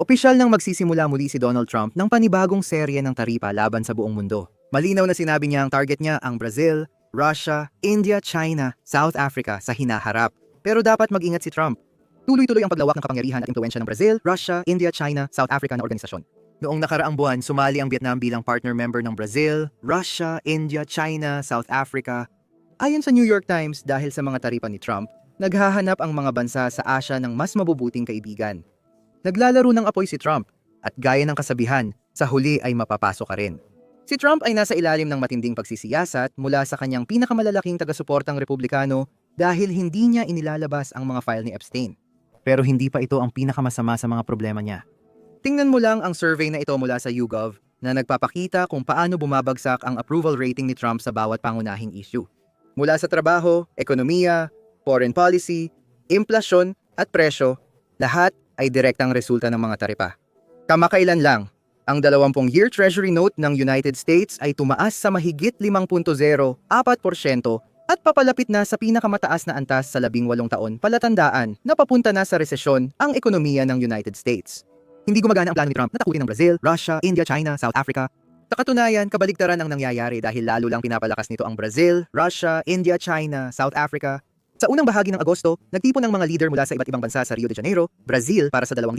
Opisyal nang magsisimula muli si Donald Trump ng panibagong serye ng taripa laban sa buong mundo. Malinaw na sinabi niya ang target niya ang Brazil, Russia, India, China, South Africa sa hinaharap. Pero dapat mag-ingat si Trump. Tuloy-tuloy ang paglawak ng kapangyarihan at impluensya ng Brazil, Russia, India, China, South Africa na organisasyon. Noong nakaraang buwan, sumali ang Vietnam bilang partner member ng Brazil, Russia, India, China, South Africa. Ayon sa New York Times, dahil sa mga taripa ni Trump, naghahanap ang mga bansa sa Asia ng mas mabubuting kaibigan. Naglalaro ng apoy si Trump at gaya ng kasabihan, sa huli ay mapapasok ka rin. Si Trump ay nasa ilalim ng matinding pagsisiyasat mula sa kanyang pinakamalalaking taga-suportang republikano dahil hindi niya inilalabas ang mga file ni Epstein. Pero hindi pa ito ang pinakamasama sa mga problema niya. Tingnan mo lang ang survey na ito mula sa YouGov na nagpapakita kung paano bumabagsak ang approval rating ni Trump sa bawat pangunahing issue. Mula sa trabaho, ekonomiya, foreign policy, inflasyon at presyo, lahat ay direktang resulta ng mga taripa. Kamakailan lang, ang 20-year Treasury note ng United States ay tumaas sa mahigit 5.04% at papalapit na sa pinakamataas na antas sa 18 taon palatandaan na papunta na sa resesyon ang ekonomiya ng United States. Hindi gumagana ang plano ni Trump na takutin ng Brazil, Russia, India, China, South Africa. Sa katunayan, kabaligtaran ang nangyayari dahil lalo lang pinapalakas nito ang Brazil, Russia, India, China, South Africa. Sa unang bahagi ng Agosto, nagtipon ng mga leader mula sa iba't ibang bansa sa Rio de Janeiro, Brazil para sa 2,000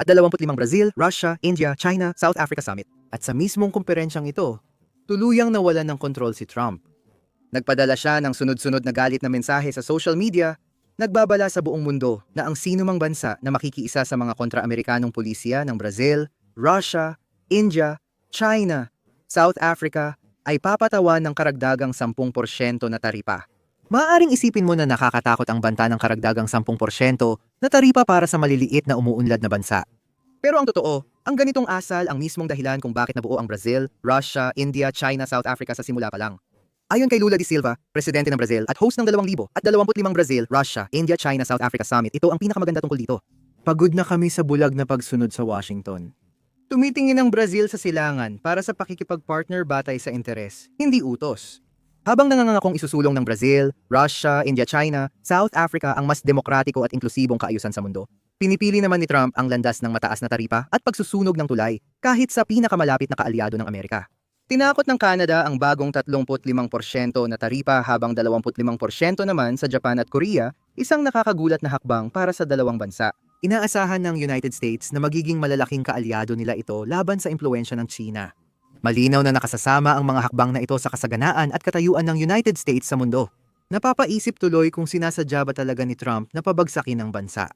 at 25 Brazil, Russia, India, China, South Africa Summit. At sa mismong kumperensyang ito, tuluyang nawalan ng kontrol si Trump. Nagpadala siya ng sunod-sunod na galit na mensahe sa social media, nagbabala sa buong mundo na ang sinumang bansa na makikiisa sa mga kontra-Amerikanong pulisya ng Brazil, Russia, India, China, South Africa ay papatawan ng karagdagang 10% na taripa. Maaaring isipin mo na nakakatakot ang banta ng karagdagang 10% na taripa para sa maliliit na umuunlad na bansa. Pero ang totoo, ang ganitong asal ang mismong dahilan kung bakit nabuo ang Brazil, Russia, India, China, South Africa sa simula pa lang. Ayon kay Lula de Silva, presidente ng Brazil at host ng 2,000 at 25 Brazil, Russia, India, China, South Africa Summit, ito ang pinakamaganda tungkol dito. Pagod na kami sa bulag na pagsunod sa Washington. Tumitingin ang Brazil sa silangan para sa pakikipag-partner batay sa interes, hindi utos. Habang nangangakong isusulong ng Brazil, Russia, India, China, South Africa ang mas demokratiko at inklusibong kaayusan sa mundo, pinipili naman ni Trump ang landas ng mataas na taripa at pagsusunog ng tulay kahit sa pinakamalapit na kaalyado ng Amerika. Tinakot ng Canada ang bagong 35% na taripa habang 25% naman sa Japan at Korea, isang nakakagulat na hakbang para sa dalawang bansa. Inaasahan ng United States na magiging malalaking kaalyado nila ito laban sa impluensya ng China. Malinaw na nakasasama ang mga hakbang na ito sa kasaganaan at katayuan ng United States sa mundo. Napapaisip tuloy kung sinasadya ba talaga ni Trump na pabagsakin ang bansa.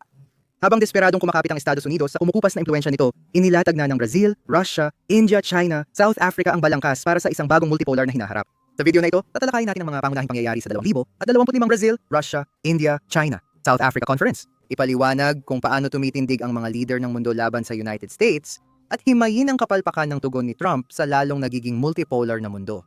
Habang desperadong kumakapit ang Estados Unidos sa kumukupas na impluensya nito, inilatag na ng Brazil, Russia, India, China, South Africa ang balangkas para sa isang bagong multipolar na hinaharap. Sa video na ito, tatalakayin natin ang mga pangunahing pangyayari sa 2,000 at 25 Brazil, Russia, India, China, South Africa Conference. Ipaliwanag kung paano tumitindig ang mga leader ng mundo laban sa United States at himayin ang kapalpakan ng tugon ni Trump sa lalong nagiging multipolar na mundo.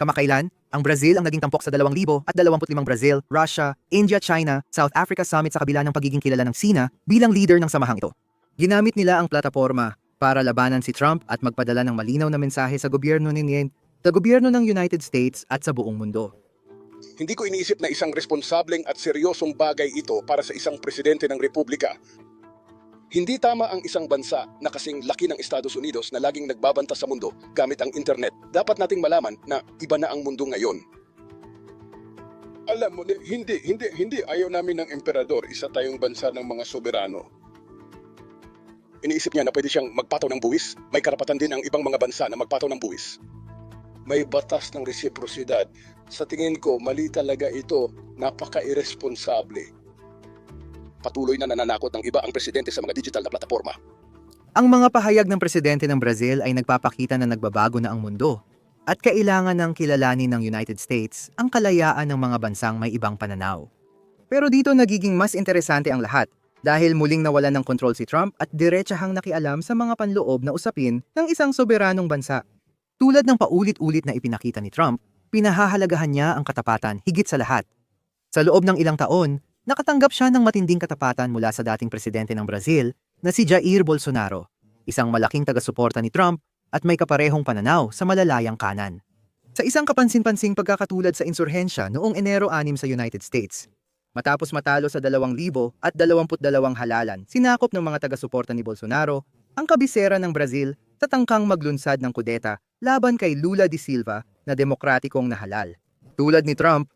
Kamakailan, ang Brazil ang naging tampok sa 2,000 at 25 Brazil, Russia, India, China, South Africa Summit sa kabila ng pagiging kilala ng Sina bilang leader ng samahang ito. Ginamit nila ang plataforma para labanan si Trump at magpadala ng malinaw na mensahe sa gobyerno ni Nien, sa gobyerno ng United States at sa buong mundo. Hindi ko iniisip na isang responsableng at seryosong bagay ito para sa isang presidente ng republika. Hindi tama ang isang bansa na kasing laki ng Estados Unidos na laging nagbabanta sa mundo gamit ang internet. Dapat nating malaman na iba na ang mundo ngayon. Alam mo, hindi, hindi, hindi ayaw namin ng emperador. Isa tayong bansa ng mga soberano. Iniisip niya na pwede siyang magpataw ng buwis. May karapatan din ang ibang mga bansa na magpataw ng buwis. May batas ng resiprosidad. Sa tingin ko, mali talaga ito. Napaka-irresponsable patuloy na nananakot ng iba ang presidente sa mga digital na plataforma. Ang mga pahayag ng presidente ng Brazil ay nagpapakita na nagbabago na ang mundo at kailangan ng kilalanin ng United States ang kalayaan ng mga bansang may ibang pananaw. Pero dito nagiging mas interesante ang lahat dahil muling nawalan ng kontrol si Trump at diretsahang nakialam sa mga panloob na usapin ng isang soberanong bansa. Tulad ng paulit-ulit na ipinakita ni Trump, pinahahalagahan niya ang katapatan higit sa lahat. Sa loob ng ilang taon, Nakatanggap siya ng matinding katapatan mula sa dating presidente ng Brazil na si Jair Bolsonaro, isang malaking taga-suporta ni Trump at may kaparehong pananaw sa malalayang kanan. Sa isang kapansin-pansing pagkakatulad sa insurhensya noong Enero 6 sa United States, Matapos matalo sa 2,000 at 22 halalan, sinakop ng mga taga-suporta ni Bolsonaro ang kabisera ng Brazil sa tangkang maglunsad ng kudeta laban kay Lula de Silva na demokratikong nahalal. Tulad ni Trump,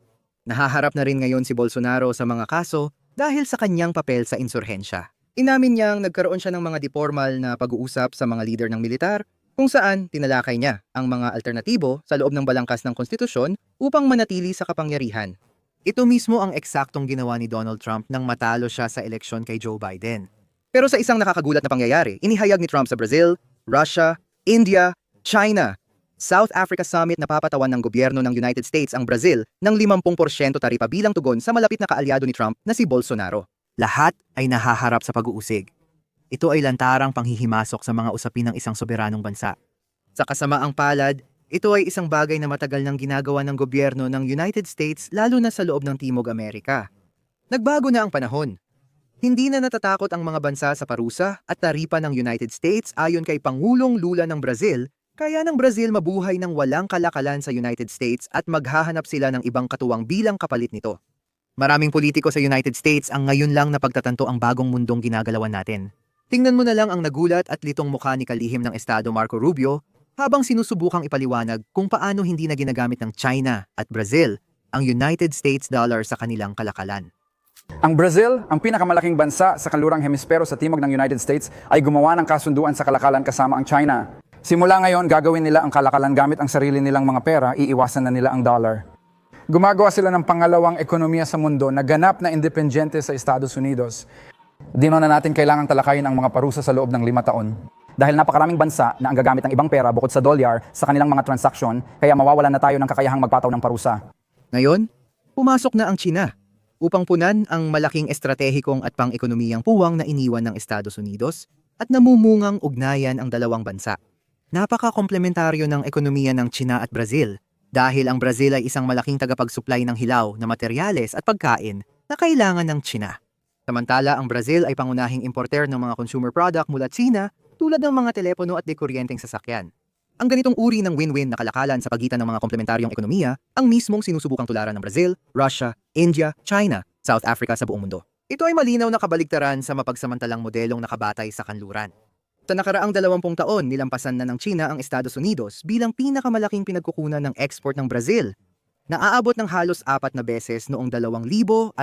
nahaharap na rin ngayon si Bolsonaro sa mga kaso dahil sa kanyang papel sa insurhensya. Inamin niyang nagkaroon siya ng mga deformal na pag-uusap sa mga leader ng militar kung saan tinalakay niya ang mga alternatibo sa loob ng balangkas ng konstitusyon upang manatili sa kapangyarihan. Ito mismo ang eksaktong ginawa ni Donald Trump nang matalo siya sa eleksyon kay Joe Biden. Pero sa isang nakakagulat na pangyayari, inihayag ni Trump sa Brazil, Russia, India, China, South Africa Summit na papatawan ng gobyerno ng United States ang Brazil ng 50% taripa bilang tugon sa malapit na kaalyado ni Trump na si Bolsonaro. Lahat ay nahaharap sa pag-uusig. Ito ay lantarang panghihimasok sa mga usapin ng isang soberanong bansa. Sa kasamaang palad, ito ay isang bagay na matagal nang ginagawa ng gobyerno ng United States lalo na sa loob ng Timog Amerika. Nagbago na ang panahon. Hindi na natatakot ang mga bansa sa parusa at taripa ng United States ayon kay Pangulong Lula ng Brazil, kaya ng Brazil mabuhay ng walang kalakalan sa United States at maghahanap sila ng ibang katuwang bilang kapalit nito. Maraming politiko sa United States ang ngayon lang napagtatanto ang bagong mundong ginagalawan natin. Tingnan mo na lang ang nagulat at litong mukha ni kalihim ng Estado Marco Rubio habang sinusubukang ipaliwanag kung paano hindi na ginagamit ng China at Brazil ang United States dollar sa kanilang kalakalan. Ang Brazil, ang pinakamalaking bansa sa kanlurang hemispero sa timog ng United States, ay gumawa ng kasunduan sa kalakalan kasama ang China. Simula ngayon, gagawin nila ang kalakalan gamit ang sarili nilang mga pera, iiwasan na nila ang dollar. Gumagawa sila ng pangalawang ekonomiya sa mundo na ganap na independyente sa Estados Unidos. Dino na natin kailangang talakayin ang mga parusa sa loob ng lima taon. Dahil napakaraming bansa na ang gagamit ng ibang pera bukod sa dolyar sa kanilang mga transaksyon, kaya mawawalan na tayo ng kakayahang magpataw ng parusa. Ngayon, pumasok na ang China upang punan ang malaking estratehikong at pang-ekonomiyang puwang na iniwan ng Estados Unidos at namumungang ugnayan ang dalawang bansa. Napaka-komplementaryo ng ekonomiya ng China at Brazil dahil ang Brazil ay isang malaking tagapag-supply ng hilaw na materyales at pagkain na kailangan ng China. Samantala, ang Brazil ay pangunahing importer ng mga consumer product mula China tulad ng mga telepono at dekuryenteng sasakyan. Ang ganitong uri ng win-win na kalakalan sa pagitan ng mga komplementaryong ekonomiya ang mismong sinusubukang tularan ng Brazil, Russia, India, China, South Africa sa buong mundo. Ito ay malinaw na kabaligtaran sa mapagsamantalang modelong nakabatay sa kanluran. Sa nakaraang 20 taon, nilampasan na ng China ang Estados Unidos bilang pinakamalaking pinagkukunan ng export ng Brazil, na aabot ng halos apat na beses noong 2023.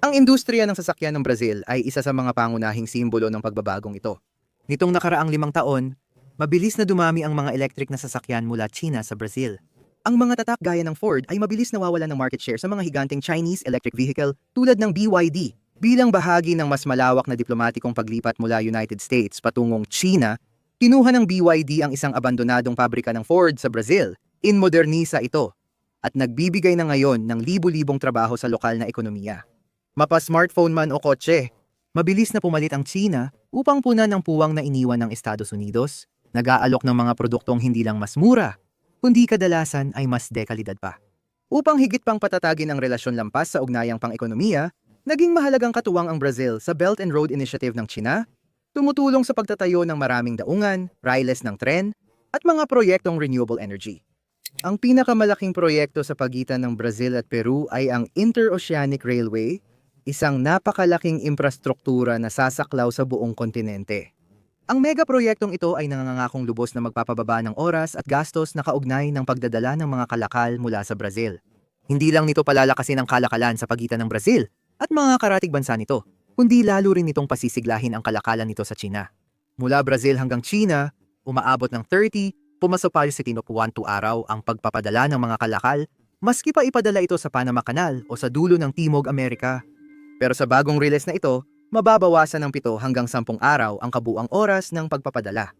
Ang industriya ng sasakyan ng Brazil ay isa sa mga pangunahing simbolo ng pagbabagong ito. Nitong nakaraang limang taon, mabilis na dumami ang mga electric na sasakyan mula China sa Brazil. Ang mga tatak gaya ng Ford ay mabilis nawawalan ng market share sa mga higanting Chinese electric vehicle tulad ng BYD. Bilang bahagi ng mas malawak na diplomatikong paglipat mula United States patungong China, kinuha ng BYD ang isang abandonadong pabrika ng Ford sa Brazil. Inmodernisa ito at nagbibigay na ngayon ng libu-libong trabaho sa lokal na ekonomiya. Mapa-smartphone man o kotse, mabilis na pumalit ang China upang punan ng puwang na iniwan ng Estados Unidos, nag-aalok ng mga produktong hindi lang mas mura, kundi kadalasan ay mas dekalidad pa. Upang higit pang patatagin ang relasyon lampas sa ugnayang pang-ekonomiya, naging mahalagang katuwang ang Brazil sa Belt and Road Initiative ng China, tumutulong sa pagtatayo ng maraming daungan, riles ng tren, at mga proyektong renewable energy. Ang pinakamalaking proyekto sa pagitan ng Brazil at Peru ay ang Interoceanic Railway, isang napakalaking infrastruktura na sasaklaw sa buong kontinente. Ang mega proyektong ito ay nangangakong lubos na magpapababa ng oras at gastos na kaugnay ng pagdadala ng mga kalakal mula sa Brazil. Hindi lang nito palalakasin ang kalakalan sa pagitan ng Brazil at mga karatig bansa nito, kundi lalo rin nitong pasisiglahin ang kalakalan nito sa China. Mula Brazil hanggang China, umaabot ng 30, pumasok sa tinupuan to araw ang pagpapadala ng mga kalakal, maski pa ipadala ito sa Panama Canal o sa dulo ng Timog Amerika. Pero sa bagong release na ito, mababawasan ng 7 hanggang 10 araw ang kabuang oras ng pagpapadala.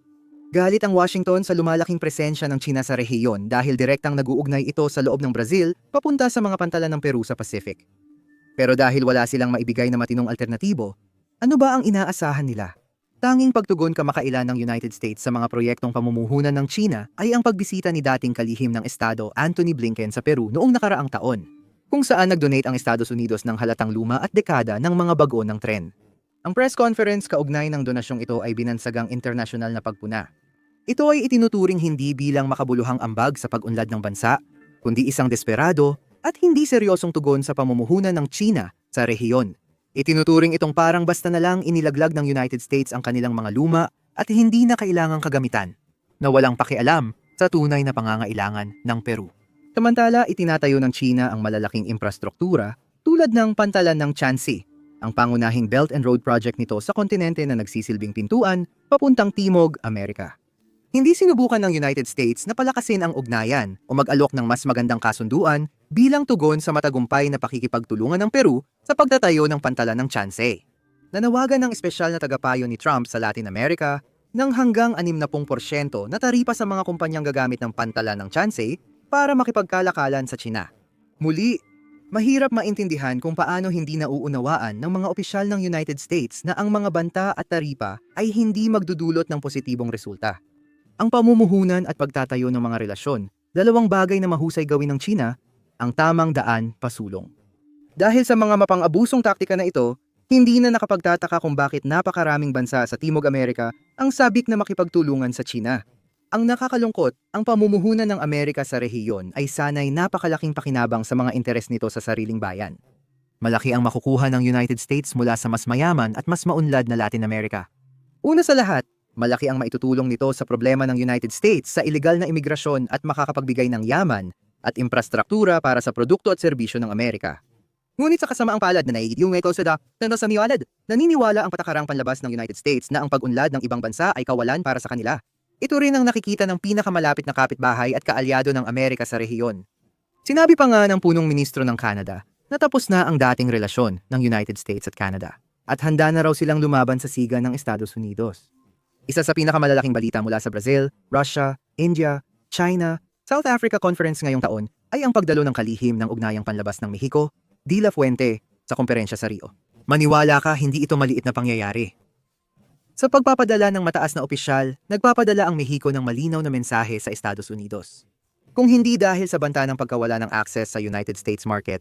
Galit ang Washington sa lumalaking presensya ng China sa rehiyon dahil direktang nag-uugnay ito sa loob ng Brazil papunta sa mga pantalan ng Peru sa Pacific. Pero dahil wala silang maibigay na matinong alternatibo, ano ba ang inaasahan nila? Tanging pagtugon kamakailan ng United States sa mga proyektong pamumuhunan ng China ay ang pagbisita ni dating kalihim ng Estado Anthony Blinken sa Peru noong nakaraang taon kung saan nag-donate ang Estados Unidos ng halatang luma at dekada ng mga bago ng tren. Ang press conference kaugnay ng donasyong ito ay binansagang internasyonal na pagpuna. Ito ay itinuturing hindi bilang makabuluhang ambag sa pag-unlad ng bansa, kundi isang desperado, at hindi seryosong tugon sa pamumuhunan ng China sa rehiyon. Itinuturing itong parang basta na lang inilaglag ng United States ang kanilang mga luma at hindi na kailangang kagamitan, na walang pakialam sa tunay na pangangailangan ng Peru. Samantala, itinatayo ng China ang malalaking infrastruktura tulad ng pantalan ng Chansi, ang pangunahing Belt and Road Project nito sa kontinente na nagsisilbing pintuan papuntang Timog, Amerika. Hindi sinubukan ng United States na palakasin ang ugnayan o mag-alok ng mas magandang kasunduan bilang tugon sa matagumpay na pakikipagtulungan ng Peru sa pagtatayo ng pantalan ng Chanse. Nanawagan ng espesyal na tagapayo ni Trump sa Latin America ng hanggang 60% na taripa sa mga kumpanyang gagamit ng pantalan ng Chanse para makipagkalakalan sa China. Muli, mahirap maintindihan kung paano hindi nauunawaan ng mga opisyal ng United States na ang mga banta at taripa ay hindi magdudulot ng positibong resulta. Ang pamumuhunan at pagtatayo ng mga relasyon, dalawang bagay na mahusay gawin ng China, ang tamang daan pasulong. Dahil sa mga mapang-abusong taktika na ito, hindi na nakapagtataka kung bakit napakaraming bansa sa Timog Amerika ang sabik na makipagtulungan sa China. Ang nakakalungkot, ang pamumuhunan ng Amerika sa rehiyon ay sanay napakalaking pakinabang sa mga interes nito sa sariling bayan. Malaki ang makukuha ng United States mula sa mas mayaman at mas maunlad na Latin America. Una sa lahat, malaki ang maitutulong nito sa problema ng United States sa ilegal na imigrasyon at makakapagbigay ng yaman at infrastruktura para sa produkto at serbisyo ng Amerika. Ngunit sa kasamaang palad na naiigit yung Eco Sada, na sa miwalad, naniniwala ang patakarang panlabas ng United States na ang pag-unlad ng ibang bansa ay kawalan para sa kanila. Ito rin ang nakikita ng pinakamalapit na kapitbahay at kaalyado ng Amerika sa rehiyon. Sinabi pa nga ng punong ministro ng Canada na tapos na ang dating relasyon ng United States at Canada at handa na raw silang lumaban sa siga ng Estados Unidos. Isa sa pinakamalalaking balita mula sa Brazil, Russia, India, China, South Africa Conference ngayong taon ay ang pagdalo ng kalihim ng ugnayang panlabas ng Mexico, De La Fuente, sa komperensya sa Rio. Maniwala ka, hindi ito maliit na pangyayari. Sa pagpapadala ng mataas na opisyal, nagpapadala ang Mexico ng malinaw na mensahe sa Estados Unidos. Kung hindi dahil sa banta ng pagkawala ng access sa United States market,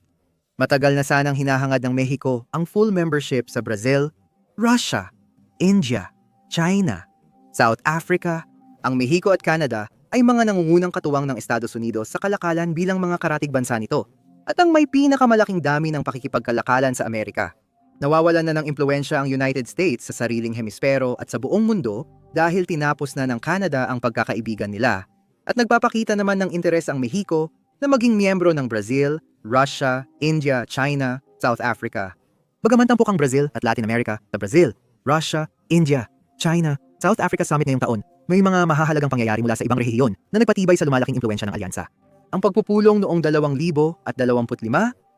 matagal na sanang hinahangad ng Mexico ang full membership sa Brazil, Russia, India, China, South Africa, ang Mexico at Canada ay mga nangungunang katuwang ng Estados Unidos sa kalakalan bilang mga karatig bansa nito at ang may pinakamalaking dami ng pakikipagkalakalan sa Amerika. Nawawalan na ng impluensya ang United States sa sariling hemispero at sa buong mundo dahil tinapos na ng Canada ang pagkakaibigan nila at nagpapakita naman ng interes ang Mexico na maging miyembro ng Brazil, Russia, India, China, South Africa. Bagaman tampok ang Brazil at Latin America sa Brazil, Russia, India, China, South Africa Summit ngayong taon, may mga mahahalagang pangyayari mula sa ibang rehiyon na nagpatibay sa lumalaking impluensya ng alyansa. Ang pagpupulong noong 2025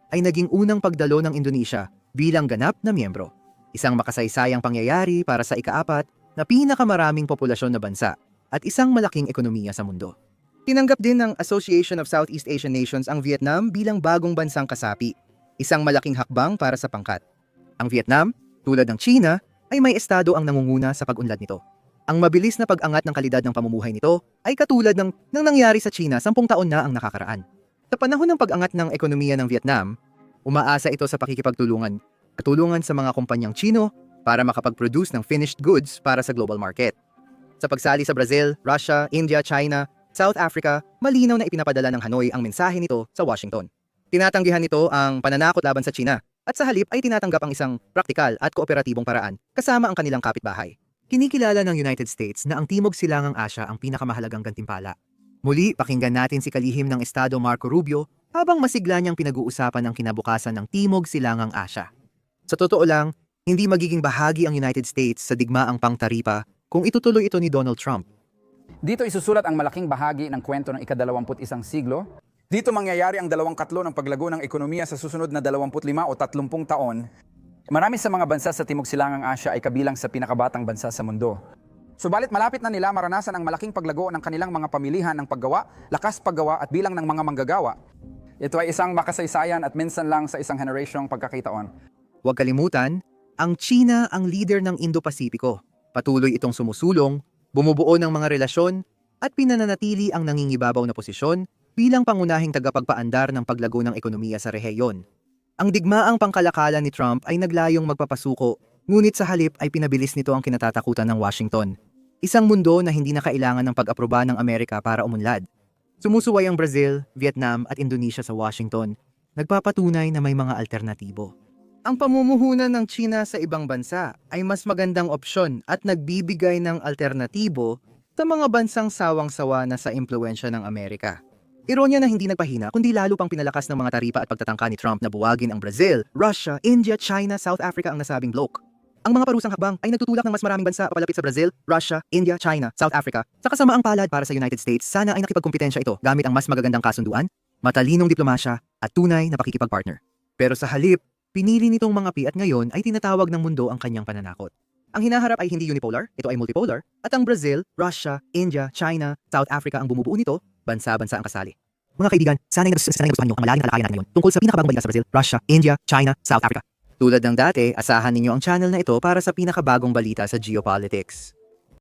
ay naging unang pagdalo ng Indonesia bilang ganap na miyembro. Isang makasaysayang pangyayari para sa ikaapat na pinakamaraming populasyon na bansa at isang malaking ekonomiya sa mundo. Tinanggap din ng Association of Southeast Asian Nations ang Vietnam bilang bagong bansang kasapi, isang malaking hakbang para sa pangkat. Ang Vietnam, tulad ng China, ay may estado ang nangunguna sa pag-unlad nito. Ang mabilis na pag-angat ng kalidad ng pamumuhay nito ay katulad ng, ng nangyari sa China sampung taon na ang nakakaraan. Sa panahon ng pag-angat ng ekonomiya ng Vietnam, umaasa ito sa pakikipagtulungan, katulungan sa mga kumpanyang Chino para makapag-produce ng finished goods para sa global market. Sa pagsali sa Brazil, Russia, India, China, South Africa, malinaw na ipinapadala ng Hanoi ang mensahe nito sa Washington. Tinatanggihan nito ang pananakot laban sa China at sa halip ay tinatanggap ang isang praktikal at kooperatibong paraan kasama ang kanilang kapitbahay. Kinikilala ng United States na ang Timog Silangang Asya ang pinakamahalagang gantimpala. Muli, pakinggan natin si kalihim ng Estado Marco Rubio habang masigla niyang pinag-uusapan ang kinabukasan ng Timog Silangang Asya. Sa totoo lang, hindi magiging bahagi ang United States sa digmaang pangtaripa kung itutuloy ito ni Donald Trump. Dito isusulat ang malaking bahagi ng kwento ng ikadalawamput isang siglo. Dito mangyayari ang dalawang katlo ng paglago ng ekonomiya sa susunod na 25 o 30 taon Marami sa mga bansa sa Timog Silangang Asya ay kabilang sa pinakabatang bansa sa mundo. Subalit malapit na nila maranasan ang malaking paglago ng kanilang mga pamilihan ng paggawa, lakas paggawa at bilang ng mga manggagawa. Ito ay isang makasaysayan at minsan lang sa isang generasyong pagkakitaon. Huwag kalimutan, ang China ang leader ng Indo-Pasipiko. Patuloy itong sumusulong, bumubuo ng mga relasyon, at pinananatili ang nangingibabaw na posisyon bilang pangunahing tagapagpaandar ng paglago ng ekonomiya sa rehiyon. Ang digmaang pangkalakalan ni Trump ay naglayong magpapasuko, ngunit sa halip ay pinabilis nito ang kinatatakutan ng Washington. Isang mundo na hindi na kailangan ng pag-aproba ng Amerika para umunlad. Sumusuway ang Brazil, Vietnam at Indonesia sa Washington, nagpapatunay na may mga alternatibo. Ang pamumuhunan ng China sa ibang bansa ay mas magandang opsyon at nagbibigay ng alternatibo sa mga bansang sawang-sawa na sa impluensya ng Amerika. Ironya na hindi nagpahina kundi lalo pang pinalakas ng mga taripa at pagtatangka ni Trump na buwagin ang Brazil, Russia, India, China, South Africa ang nasabing bloke. Ang mga parusang hakbang ay nagtutulak ng mas maraming bansa papalapit sa Brazil, Russia, India, China, South Africa. Sa kasamaang palad para sa United States, sana ay nakipagkumpetensya ito gamit ang mas magagandang kasunduan, matalinong diplomasya at tunay na pakikipagpartner. Pero sa halip, pinili nitong mga pi at ngayon ay tinatawag ng mundo ang kanyang pananakot. Ang hinaharap ay hindi unipolar, ito ay multipolar, at ang Brazil, Russia, India, China, South Africa ang bumubuo nito, bansa-bansa ang kasali. Mga kaibigan, nagustuhan sana'y nagustuhan niyo ang malalim na talakayan natin ngayon tungkol sa pinakabagong balita sa Brazil, Russia, India, China, South Africa. Tulad ng dati, asahan ninyo ang channel na ito para sa pinakabagong balita sa geopolitics.